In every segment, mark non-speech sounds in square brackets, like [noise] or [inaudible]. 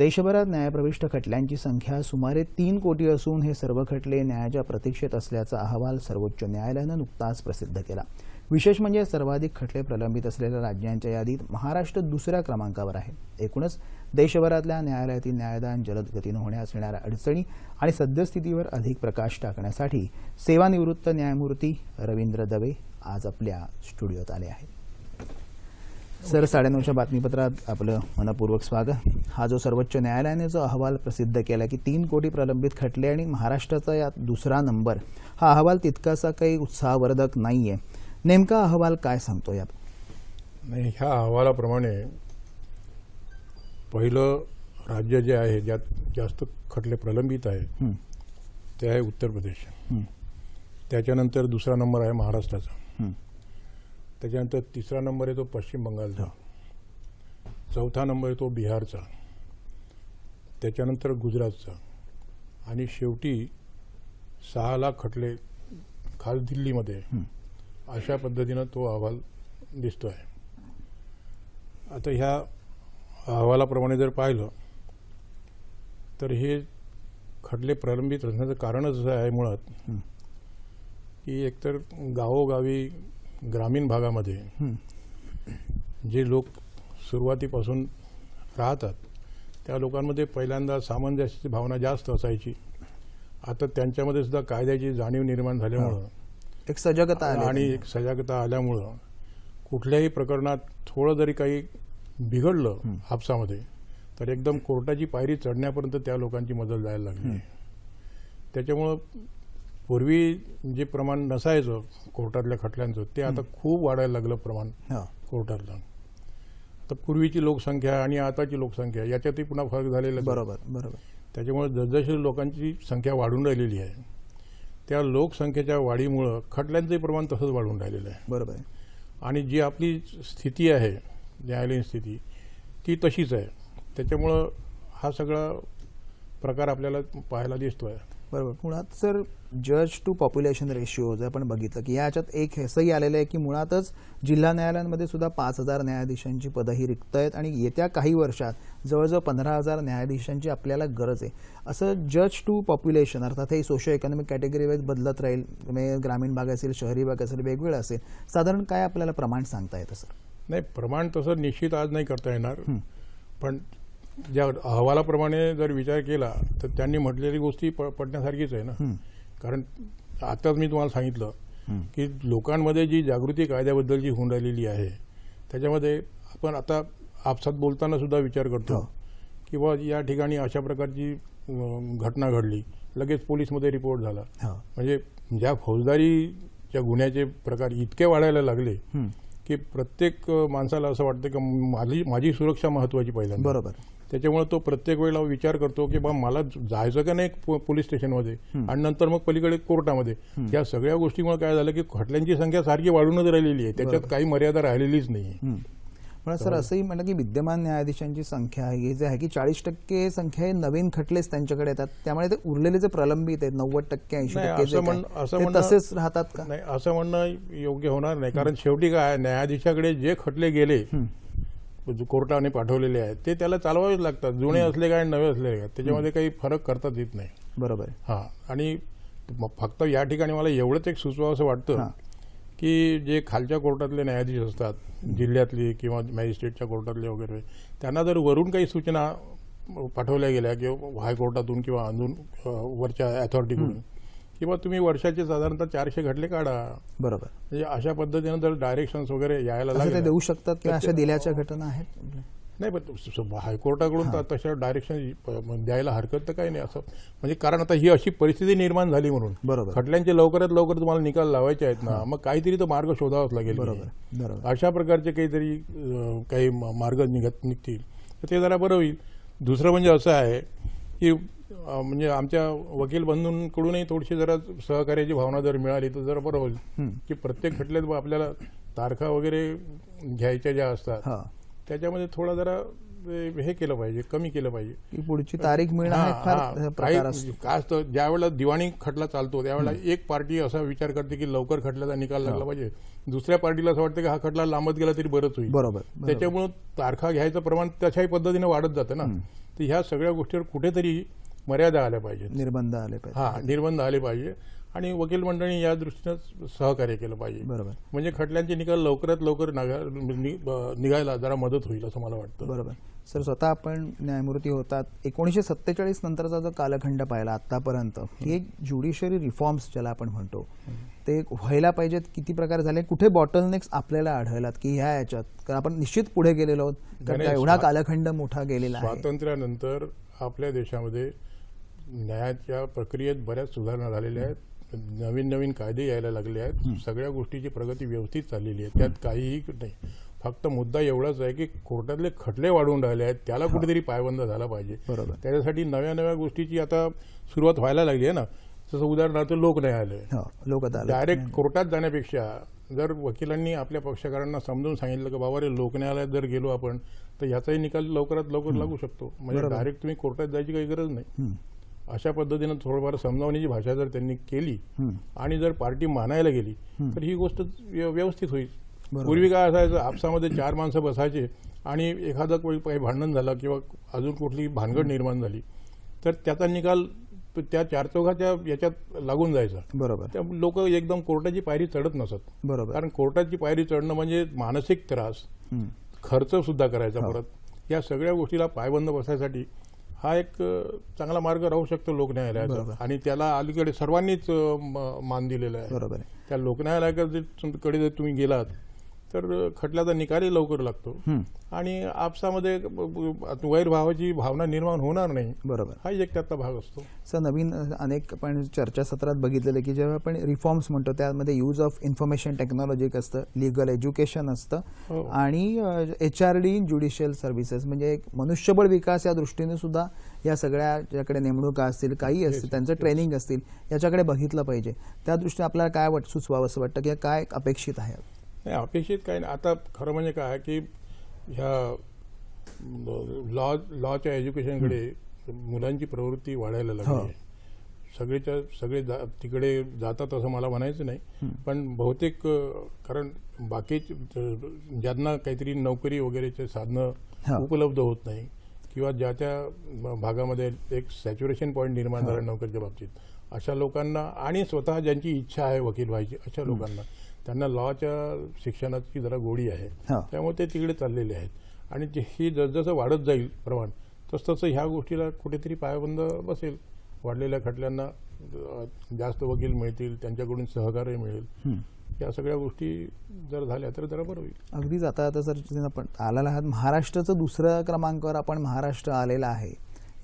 देशभरात न्यायप्रविष्ट खटल्यांची संख्या सुमारे तीन कोटी असून हे सर्व खटले न्यायाच्या प्रतीक्षेत असल्याचा अहवाल सर्वोच्च न्यायालयानं नुकताच प्रसिद्ध केला. विशेष म्हणजे सर्वाधिक खटले प्रलंबित असलेल्या राज्यांच्या यादीत महाराष्ट्र दुसऱ्या क्रमांकावर आहे. एकूणच देशभरातल्या न्यायालयातील न्यायदान जलद गतीनं होण्यास येणाऱ्या अडचणी आणि सद्यस्थितीवर अधिक प्रकाश टाकण्यासाठी सेवानिवृत्त न्यायमूर्ती रवींद्र दवे आज आपल्या स्टुडिओत आले आहेत. सर साडेनऊच्या बातमीपत्रात आपलं मनपूर्वक स्वागत. हा जो सर्वोच्च न्यायालयाने जो अहवाल प्रसिद्ध केला की तीन कोटी प्रलंबित खटले आणि महाराष्ट्राचा यात दुसरा नंबर हा अहवाल तितकासा काही उत्साहवर्धक नाहीये. नेमका अहवाल काय सांगतो यात? नाही ह्या अहवालाप्रमाणे पहिलं राज्य जे आहे ज्यात जास्त खटले प्रलंबित आहे ते आहे उत्तर प्रदेश. त्याच्यानंतर दुसरा नंबर आहे महाराष्ट्राचा. त्याच्यानंतर तिसरा नंबर आहे तो पश्चिम बंगालचा. चौथा नंबर आहे तो बिहारचा. त्याच्यानंतर गुजरातचा. आणि शेवटी सहा लाख खटले खास दिल्लीमध्ये. अशा पद्धतीनं तो अहवाल दिसतो आहे आता ह्या अहवालाप्रमाणे जर पाहिलं तर हे खटले प्रलंबित असण्याचं कारणच असं आहे मुळात. की एकतर गावोगावी ग्रामीण भागामध्ये जे लोक सुरुवातीपासून राहतात त्या लोकांमध्ये पहिल्यांदा सामंजस्याची भावना जास्त असायची. आता त्यांच्यामध्ये सुद्धा कायद्याची जाणीव निर्माण झाल्यामुळं एक सजगता आली आणि एक सजागता आल्यामुळं कुठल्याही प्रकरणात थोडं जरी काही बिघडलं. हापसामध्ये तर एकदम कोर्टाची पायरी चढण्यापर्यंत त्या लोकांची मदत जायला लागली. त्याच्यामुळं पूर्वी जे प्रमाण नसायचं कोर्टातल्या खटल्यांचं ते आता खूप वाढायला लागलं प्रमाण हो, कोर्टातलं. तर पूर्वीची लोकसंख्या आणि आताची लोकसंख्या याच्यातही पुन्हा फरक झालेला आहे. बरोबर बरोबर. त्याच्यामुळे जसजशी लोकांची संख्या वाढून राहिलेली आहे त्या लोकसंख्येच्या वाढीमुळं खटल्यांचंही प्रमाण तसंच वाढून राहिलेलं आहे. बरोबर आहे. आणि जी आपली स्थिती आहे न्यायालयीन स्थिती ती तशीच आहे. त्याच्यामुळं हा सगळा प्रकार आपल्याला पाहायला दिसतो आहे बरोबर. मुळात सर जज टू पॉप्युलेशन रेशिओ जर आपण बघितलं की याच्यात एक हेसही आलेलं आहे की मुळातच जिल्हा न्यायालयांमध्ये सुद्धा पाच हजार न्यायाधीशांची पदही रिक्त आहेत आणि येत्या काही वर्षात जवळजवळ पंधरा हजार न्यायाधीशांची आपल्याला गरज आहे. असं जज टू पॉप्युलेशन अर्थात हे सोशो इकॉनॉमिक कॅटेगरी वाईज बदलत राहील म्हणजे ग्रामीण भाग असेल शहरी भाग असेल वेगवेगळं असेल साधारण काय आपल्याला प्रमाण सांगता येतं सर? नाही प्रमाण तसं निश्चित आज नाही करता येणार. हं. पण ज्या अहवालाप्रमाणे जर विचार केला तर त्यांनी म्हटलेली गोष्टी प पडण्यासारखीच आहे ना. कारण आताच मी तुम्हाला सांगितलं की लोकांमध्ये जी जागृती कायद्याबद्दलची होऊन राहिलेली आहे त्याच्यामध्ये आपण आता आपसात बोलताना सुद्धा विचार करतो. हो. की बा या ठिकाणी अशा प्रकारची घटना घडली लगेच पोलीसमध्ये रिपोर्ट झाला. हो, म्हणजे ज्या फौजदारीच्या गुन्ह्याचे प्रकार इतके वाढायला लागले की प्रत्येक माणसाला असं वाटतं की माझी माझी सुरक्षा महत्वाची पहिल्यांदा. बरोबर. त्याच्यामुळे तो प्रत्येक वेळेला विचार करतो की बा मला जायचं का नाही पोलीस स्टेशनमध्ये. आणि नंतर मग पलीकडे कोर्टामध्ये. या सगळ्या गोष्टीमुळे काय झालं की खटल्यांची संख्या सारखी वाढूनच राहिलेली आहे. त्याच्यात. काही मर्यादा राहिलेलीच नाही. पण सर असंही म्हणलं की विद्यमान न्यायाधीशांची संख्या हे जे आहे की चाळीस टक्के संख्या हे नवीन खटलेच त्यांच्याकडे येतात. त्यामुळे ते उरलेले जे प्रलंबित आहेत नव्वद टक्के ऐंशी टक्के तसेच राहतात का? नाही असं म्हणणं योग्य होणार नाही. कारण शेवटी काय न्यायाधीशाकडे जे खटले गेले कोर्टाने पाठवलेले आहेत ते त्याला चालवावेच लागतात. जुने असले काय नवे असले काय. त्याच्यामध्ये काही फरक करताच येत नाही. बरोबर आहे. हा. आणि फक्त या ठिकाणी मला एवढंच एक सुचवावं असं वाटतं. की जे खालच्या कोर्टातले न्यायाधीश असतात जिल्ह्यातले किंवा मॅजिस्ट्रेटच्या कोर्टातले वगैरे त्यांना जर वरून काही सूचना पाठवल्या गेल्या किंवा हायकोर्टातून किंवा अजून वरच्या अथॉरिटीकडून किंवा तुम्ही वर्षाचे साधारणतः चारशे खटले काढा. बरोबर. म्हणजे अशा पद्धतीनं जर डायरेक्शन्स वगैरे यायला ते लागले. देऊ शकतात किंवा ते- अशा दिल्याच्या घटना आहेत? नाही पण हायकोर्टाकडून तर तशा डायरेक्शन द्यायला हरकत तर काही नाही. असं म्हणजे कारण आता ही अशी परिस्थिती निर्माण झाली म्हणून. बरोबर. खटल्यांचे लवकरात लवकर तुम्हाला निकाल लावायचे आहेत ना मग काहीतरी तर मार्ग शोधावाच लागेल. बरोबर अशा प्रकारचे काहीतरी काही मार्ग निघत निघतील. तर ते जरा बरं होईल. दुसरं म्हणजे असं आहे की म्हणजे आमच्या वकील बंधूंकडूनही थोडीशी जरा सहकार्याची भावना जर मिळाली तर जरा बरं होईल. की प्रत्येक खटल्यात आपल्याला तारखा वगैरे घ्यायच्या ज्या असतात त्याच्यामध्ये थोडा जरा हे केलं पाहिजे कमी केलं पाहिजे. की पुढची तारीख मिळणं एक फार. प्रकार काही असतो. काय असतं ज्या वेळेला दिवाणी खटला चालतो त्यावेळेला एक पार्टी असा विचार करते की लवकर खटल्याचा निकाल लागला पाहिजे. दुसऱ्या पार्टीला असं वाटतं की हा खटला लांबत गेला तरी बरंच होईल. बरोबर बरोबर. त्याच्यामुळं तारखा घ्यायचं प्रमाण तशाही पद्धतीने वाढत जातं ना. तर ह्या सगळ्या गोष्टीवर कुठेतरी मर्यादा आल्या पाहिजेत. निर्बंध आले पाहिजे हा निर्बंध आले पाहिजे. आणि वकील मंडळी या दृष्टीनं सहकार्य केलं पाहिजे. बरोबर. म्हणजे खटल्यांचे निकाल लवकरात लवकर निघायला जरा मदत होईल असं मला वाटतं. बरोबर. सर स्वतः आपण न्यायमूर्ती होतात. एकोणीसशे सत्तेचाळीस नंतरचा जो कालखंड पाहिला आतापर्यंत एक ज्युडिशरी रिफॉर्म्स ज्याला आपण म्हणतो ते व्हायला पाहिजेत. किती प्रकार झाले? कुठे बॉटलनेक्स आपल्याला आढळलात की ह्या याच्यात? कारण आपण निश्चित पुढे गेलेलो आहोत. एवढा कालखंड मोठा गेलेला स्वातंत्र्यानंतर आपल्या देशामध्ये न्यायाच्या प्रक्रियेत बऱ्याच सुधारणा झालेल्या आहेत. नवीन नवीन कायदे यायला लागले आहेत. सगळ्या गोष्टीची प्रगती व्यवस्थित चाललेली आहे. त्यात काहीही नाही. फक्त मुद्दा एवढाच आहे की कोर्टातले खटले वाढून राहिले आहेत. त्याला कुठेतरी पायबंद झाला पाहिजे. त्याच्यासाठी नव्या नव्या गोष्टीची आता सुरुवात व्हायला लागली आहे ना. जसं उदाहरणार्थ लोक न्यायालय हो लोक. डायरेक्ट कोर्टात जाण्यापेक्षा जर वकिलांनी आपल्या पक्षकारांना समजून सांगितलं की बाबा रे लोकन्यायालयात जर गेलो आपण तर याचाही निकाल लवकरात लवकर लागू शकतो. म्हणजे. डायरेक्ट तुम्ही कोर्टात जायची काही गरज नाही. अशा पद्धतीनं थोडंफार समजावण्याची भाषा जर त्यांनी केली. आणि जर पार्टी मानायला गेली तर ही गोष्ट व्य- व्यवस्थित होईल. पूर्वी काय असायचं आपसामध्ये चार माणसं बसायचे आणि एखादं कोणी काही भांडण झालं किंवा अजून कुठली भानगड निर्माण झाली तर त्याचा निकाल त्या चार चौघाच्या याच्यात लागून जायचा. बरोबर. त्या लोक एकदम कोर्टाची पायरी चढत नसत. बरोबर. कारण कोर्टाची पायरी चढणं म्हणजे मानसिक त्रास. खर्च सुद्धा करायचा हो. परत. या सगळ्या गोष्टीला पायबंद बसायसाठी हा एक चांगला मार्ग राहू शकतो. लोकन्यायालयाचा. आणि त्याला अलीकडे सर्वांनीच मान दिलेला आहे. बरोबर आहे. त्या लोकन्यायालयाकडे जर तुम्ही गेलात तर खटल्याचा निकालही लवकर लागतो. आणि आपसामध्ये वैरभावाची भावना निर्माण होणार नाही. बरोबर. हा एक त्यातला भाग असतो. सर नवीन अनेक आपण चर्चासत्रात बघितलेलं की जेव्हा आपण रिफॉर्म्स म्हणतो त्यामध्ये यूज ऑफ इन्फॉर्मेशन टेक्नॉलॉजी असतं लिगल एज्युकेशन हो. असतं आणि H R D judicial services म्हणजे एक मनुष्यबळ विकास या दृष्टीने सुद्धा या सगळ्या ज्याकडे नेमणुका असतील काही असतील त्यांचं ट्रेनिंग असतील याच्याकडे बघितलं पाहिजे. त्या दृष्टीने आपल्याला काय वाट सुचवावं असं वाटतं की काय अपेक्षित आहे? नाही अपेक्षित काय नाही. आता खरं म्हणजे काय की ह्या लॉ लॉच्या एज्युकेशनकडे मुलांची प्रवृत्ती वाढायला लागली हो. आहे. सगळेच्या सगळे जा- तिकडे जातात असं मला म्हणायचं नाही. पण बहुतेक कारण बाकी ज्यांना काहीतरी नोकरी वगैरेचे. साधनं उपलब्ध होत नाही किंवा ज्या त्या भागामध्ये एक सॅच्युरेशन पॉईंट निर्माण झाला नोकरीच्या बाबतीत अशा लोकांना आणि स्वतः ज्यांची इच्छा आहे वकील व्हायची अशा लोकांना त्यांना लॉच्या शिक्षणाची जरा गोडी आहे. त्यामुळे ते तिकडे चाललेले आहेत. आणि ही जसजसं वाढत जाईल प्रमाण तसतसं ह्या गोष्टीला कुठेतरी पायबंद बसेल. वाढलेल्या खटल्यांना जास्त वकील मिळतील त्यांच्याकडून सहकार्य मिळेल. या सगळ्या गोष्टी जर झाल्या तर जरा बरं होईल. अगदीच आता आता सर आपण आलेला आहात. महाराष्ट्राचं दुसऱ्या क्रमांकावर आपण महाराष्ट्र आलेला आहे.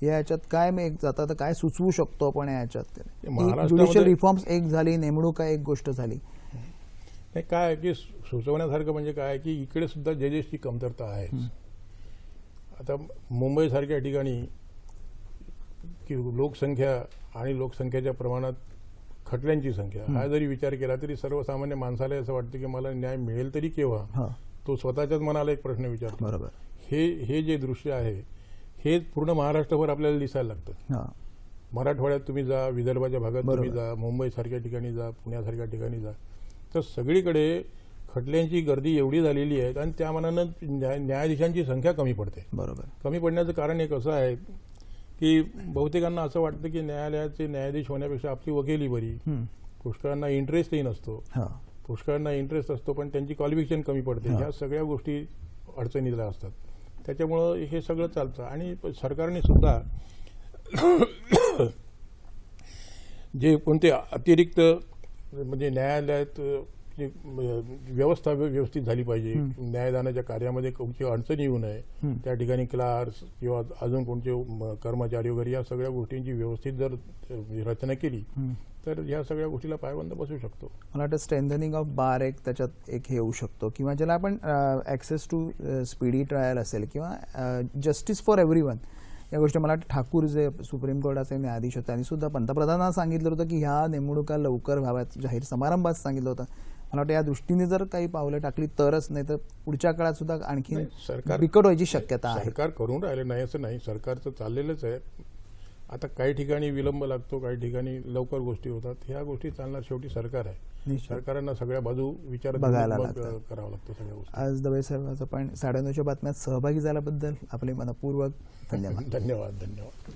या याच्यात काय मी एक जाता तर काय सुचवू शकतो आपण याच्यात? ज्युडिशियल रिफॉर्म्स एक झाली नेमणूक एक गोष्ट झाली. नाही काय आहे की सुचवण्यासारखं म्हणजे काय की इकडे सुद्धा जजेसची कमतरता आहे. आता मुंबईसारख्या ठिकाणी की लोकसंख्या आणि लोकसंख्येच्या प्रमाणात खटल्यांची संख्या. हा जरी विचार केला तरी सर्वसामान्य माणसाला असं वाटतं की मला न्याय मिळेल तरी केव्हा? तो स्वतःच्याच मनाला एक प्रश्न विचारतो. बरोबर. हे हे जे दृश्य आहे हे पूर्ण महाराष्ट्रभर आपल्याला दिसायला लागतं. मराठवाड्यात तुम्ही जा विदर्भाच्या भागात तुम्ही. जा मुंबईसारख्या ठिकाणी जा पुण्यासारख्या ठिकाणी जा. तर सगळीकडे खटल्यांची गर्दी एवढी झालेली आहे आणि त्या मनानं न्याय न्यायाधीशांची संख्या कमी पडते. बरोबर. कमी पडण्याचं कारण एक असं आहे की बहुतेकांना असं वाटतं की न्यायालयाचे न्यायाधीश होण्यापेक्षा आपली वकिली बरी. पुष्कळांना इंटरेस्टही नसतो. हा. पुष्कळांना इंटरेस्ट असतो पण त्यांची क्वालिफिकेशन कमी पडते. ह्या सगळ्या गोष्टी अडचणीला असतात. त्याच्यामुळं हे सगळं चालतं. आणि सरकारने सुद्धा जे कोणते अतिरिक्त म्हणजे न्यायालयात अ, जे, अ, व्यवस्था व्य- व्यवस्थित झाली पाहिजे. न्यायदानाच्या कार्यामध्ये कोणती अडचण येऊ नये. त्या ठिकाणी क्लार्क्स किंवा अजून कोणते कर्मचारी वगैरे या सगळ्या गोष्टींची व्यवस्थित जर अ, रचना केली. तर ह्या सगळ्या गोष्टीला पायबंद बसू शकतो. मला वाटतं स्ट्रेंथनिंग ऑफ बार एक त्याच्यात एक हे येऊ शकतो. किंवा ज्याला आपण ॲक्सेस टू स्पीडी ट्रायल असेल किंवा जस्टिस फॉर एव्हरी वन या गोष्टी मला वाटतं ठाकूर जे सुप्रीम कोर्टाचे न्यायाधीश होते त्यांनी सुद्धा पंतप्रधानांना सांगितलं होतं की ह्या नेमणुका लवकर व्हाव्यात जाहीर समारंभात सांगितलं होतं. मला वाटतं या दृष्टीने जर काही पावलं टाकली तरच नाही तर पुढच्या काळात सुद्धा आणखी सरकार- बिकट व्हायची शक्यता आहे. सरकार करून राहिलं नाही असं नाही सरकारचं चाललेलंच आहे. आता काही ठिकाणी विलंब लागतो काही ठिकाणी लवकर गोष्टी होतात. ह्या गोष्टी चालणार शेवटी सरकार आहे. सरकारांना सगळ्या बाजू विचार बघायला करावं लागतं सगळ्या गोष्टी. आज दवे साहेबांचं पण साडेनऊच्या बातम्यात सहभागी झाल्याबद्दल आपले मनपूर्वक धन्यवाद. [laughs] धन्यवाद धन्यवाद.